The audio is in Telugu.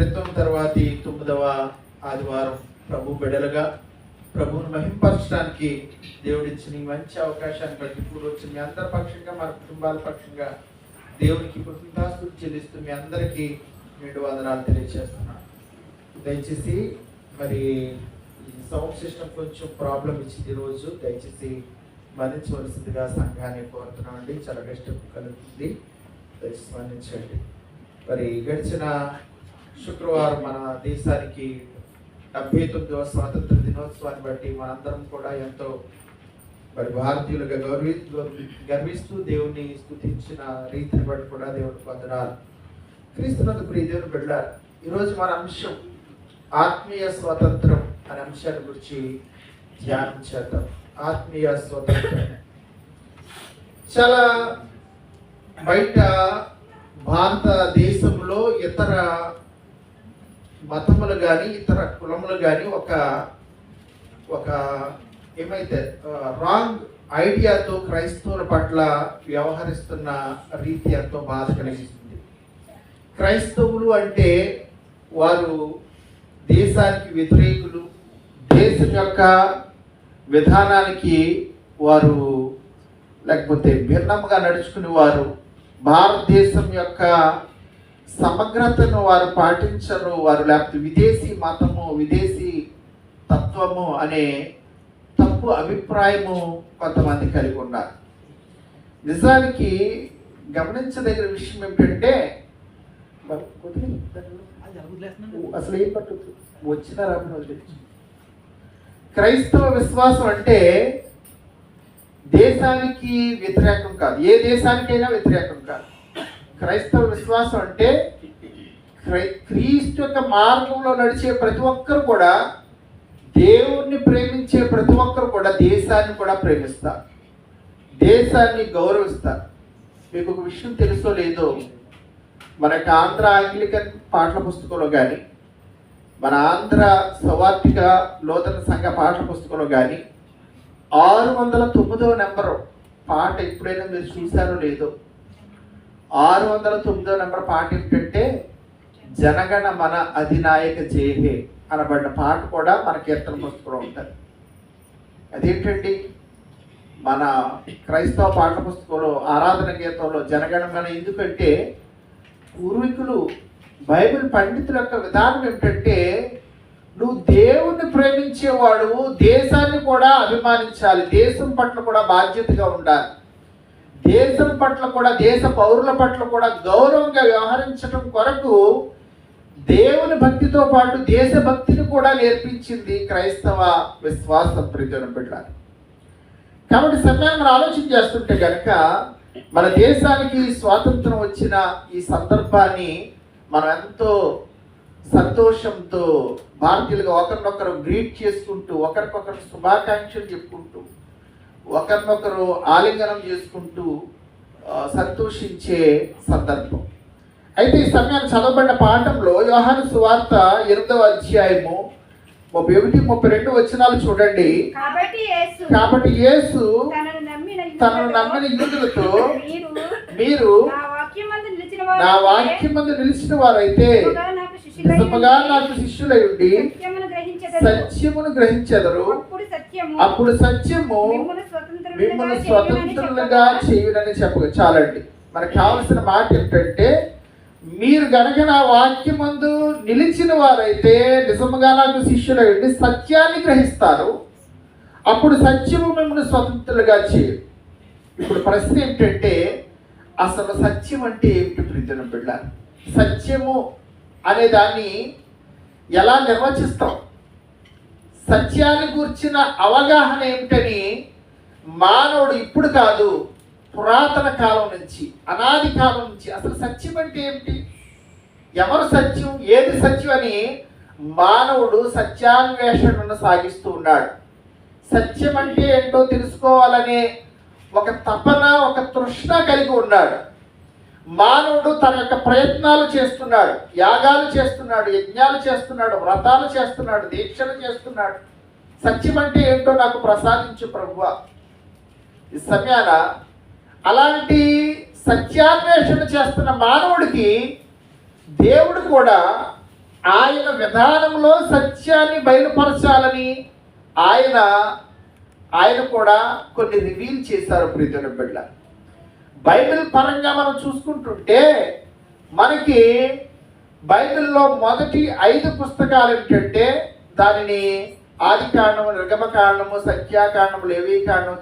క్రితం తర్వాతి తొమ్మిదవ ఆదివారం ప్రభు బిడలుగా ప్రభువును మహింపరచడానికి దేవుడిచ్చిన ఈ మంచి అవకాశాన్ని బట్టి ఇప్పుడు వచ్చి మీ అందరి పక్షంగా మన కుటుంబాల పక్షంగా దేవునికి కృతజ్ఞతాస్తులు చెల్లిస్తూ మీ అందరికీ రెండు వందనాలు తెలియజేస్తున్నాను దయచేసి మరి ఈ సౌండ్ సిస్టమ్ కొంచెం ప్రాబ్లం ఇచ్చింది ఈరోజు. దయచేసి మన్నించవలసిందిగా సంఘాన్ని కోరుతున్నామండి. చాలా కష్టం కలుగుతుంది. దయచేసి మరణించండి మరి గడిచిన శుక్రవారం మన దేశానికి డెబ్బై తొమ్మిదవ స్వాతంత్ర దినోత్సవాన్ని బట్టి మనందరం కూడా ఎంతో మరి భారతీయులుగా గౌరవి గర్విస్తూ దేవుణ్ణి స్థుతించిన రీతిని బట్టి కూడా దేవుని పొందడాలు క్రీస్తునందు ప్రియ దేవుని బిడ్డారు ఈరోజు మన అంశం ఆత్మీయ స్వాతంత్రం అనే అంశాన్ని గురించి ధ్యానం చేద్దాం. ఆత్మీయ స్వాతంత్రం. చాలా బయట భారతదేశంలో ఇతర మతములు కానీ ఇతర కులములు కానీ ఒక ఒక ఏమైతే రాంగ్ ఐడియాతో క్రైస్తవుల పట్ల వ్యవహరిస్తున్న రీతి ఎంతో బాధ కలిగిస్తుంది. క్రైస్తవులు అంటే వారు దేశానికి వ్యతిరేకులు దేశం యొక్క విధానానికి వారు లేకపోతే భిన్నంగా నడుచుకునే వారు భారతదేశం యొక్క సమగ్రతను వారు పాటించరు వారు లేకపోతే విదేశీ మతము విదేశీ తత్వము అనే తప్పు అభిప్రాయము కొంతమంది కలిగి ఉన్నారు. నిజానికి గమనించదగిన విషయం ఏమిటంటే. అసలు ఏం పట్టు వచ్చిన. క్రైస్తవ విశ్వాసం అంటే దేశానికి వ్యతిరేకం కాదు. ఏ దేశానికైనా వ్యతిరేకం కాదు. క్రైస్తవ విశ్వాసం అంటే క్రీస్తు యొక్క మార్గంలో నడిచే ప్రతి ఒక్కరు కూడా దేవుణ్ణి ప్రేమించే ప్రతి ఒక్కరు కూడా దేశాన్ని కూడా ప్రేమిస్తారు. దేశాన్ని గౌరవిస్తారు. మీకు ఒక విషయం తెలుసో లేదో? మనకు ఆంధ్ర ఆంగ్లికన్ పాటల పుస్తకంలో కానీ మన ఆంధ్ర సవార్థిక లోతన సంఘ పాటల పుస్తకంలో కానీ ఆరు వందల తొమ్మిదవ నెంబరు పాట ఎప్పుడైనా మీరు చూశారో లేదో? ఆరు వందల తొమ్మిదో నెంబర్ పాట ఏమిటంటే జనగణ మన అధినాయక జేహే అనబడిన పాట కూడా మన కీర్తన పుస్తకంలో ఉంటుంది. అదేంటండి? మన క్రైస్తవ పాఠ పుస్తకంలో ఆరాధన గీతంలో జనగణమన ఎందుకంటే పూర్వీకులు బైబిల్ పండితుల యొక్క విధానం ఏమిటంటే నువ్వు దేవుణ్ణి ప్రేమించేవాడు దేశాన్ని కూడా అభిమానించాలి దేశం పట్ల కూడా బాధ్యతగా ఉండాలి. దేశం పట్ల కూడా దేశ పౌరుల పట్ల కూడా గౌరవంగా వ్యవహరించడం కొరకు దేవుని భక్తితో పాటు దేశభక్తిని కూడా నేర్పించింది క్రైస్తవ విశ్వాస ప్రజల పెట్టారు కాబట్టి సమయం ఆలోచన చేస్తుంటే కనుక మన దేశానికి స్వాతంత్రం వచ్చిన ఈ సందర్భాన్ని మనం ఎంతో సంతోషంతో భారతీయులుగా ఒకరినొకరు గ్రీట్ చేసుకుంటూ ఒకరికొకరు శుభాకాంక్షలు చెప్పుకుంటూ ఒకరినొకరు ఆలింగనం చేసుకుంటూ సంతోషించే సందర్భం. అయితే ఈ సమయాన్ని చదవబడిన పాఠంలో యోహాను సువార్త ఎనిమిదవ అధ్యాయము ముప్పై ఒకటి ముప్పై రెండు వచనాలు చూడండి. కాబట్టి యేసు తనను నమ్మిన యూదులతో మీరు నా వాక్యం మందు నిలిచిన వారైతే నిజముగా నాకు శిష్యులై ఉండి సత్యమును గ్రహించెదరు. అప్పుడు సత్యము మిమ్మల్ని స్వతంత్రులుగా చేయునని చెప్ప చాలండి. మనకు కావలసిన మాట ఏంటంటే మీరు గనక నా వాక్యమందు నిలిచిన వారైతే నిజముగా నాకు శిష్యులై ఉండి సత్యాన్ని గ్రహిస్తారు. అప్పుడు సత్యము మిమ్మల్ని స్వతంత్రులుగా చేయు. ఇప్పుడు ప్రశ్న ఏంటంటే అసలు సత్యం అంటే ఏమిటి ప్రీతిన బిడ్డ? సత్యము అనే దాన్ని ఎలా నిర్వచిస్తాం? సత్యాన్ని గూర్చిన అవగాహన ఏమిటని మానవుడు ఇప్పుడు కాదు పురాతన కాలం నుంచి అనాది కాలం నుంచి అసలు సత్యం అంటే ఏమిటి? ఎవరు సత్యం? ఏది సత్యం అని మానవుడు సత్యాన్వేషణను సాగిస్తూ ఉన్నాడు. సత్యం అంటే ఏంటో తెలుసుకోవాలనే ఒక తపన ఒక తృష్ణ కలిగి ఉన్నాడు. మానవుడు తన యొక్క ప్రయత్నాలు చేస్తున్నాడు యాగాలు చేస్తున్నాడు యజ్ఞాలు చేస్తున్నాడు వ్రతాలు చేస్తున్నాడు దీక్షలు చేస్తున్నాడు. సత్యం అంటే ఏంటో నాకు ప్రసాదించు ప్రభువ. ఈ సమయాన అలాంటి సత్యాన్వేషణ చేస్తున్న మానవుడికి దేవుడు కూడా ఆయన విధానంలో సత్యాన్ని బయలుపరచాలని ఆయన ఆయన కూడా కొన్ని రివీల్ చేశారు ప్రీతుని బిడ్డ. బైబిల్ పరంగా మనం చూసుకుంటుంటే మనకి బైబిల్లో మొదటి ఐదు పుస్తకాలు ఏంటంటే దానిని ఆది కారణము నిర్గమ కారణము సత్యాకాండము లేవీ కాండము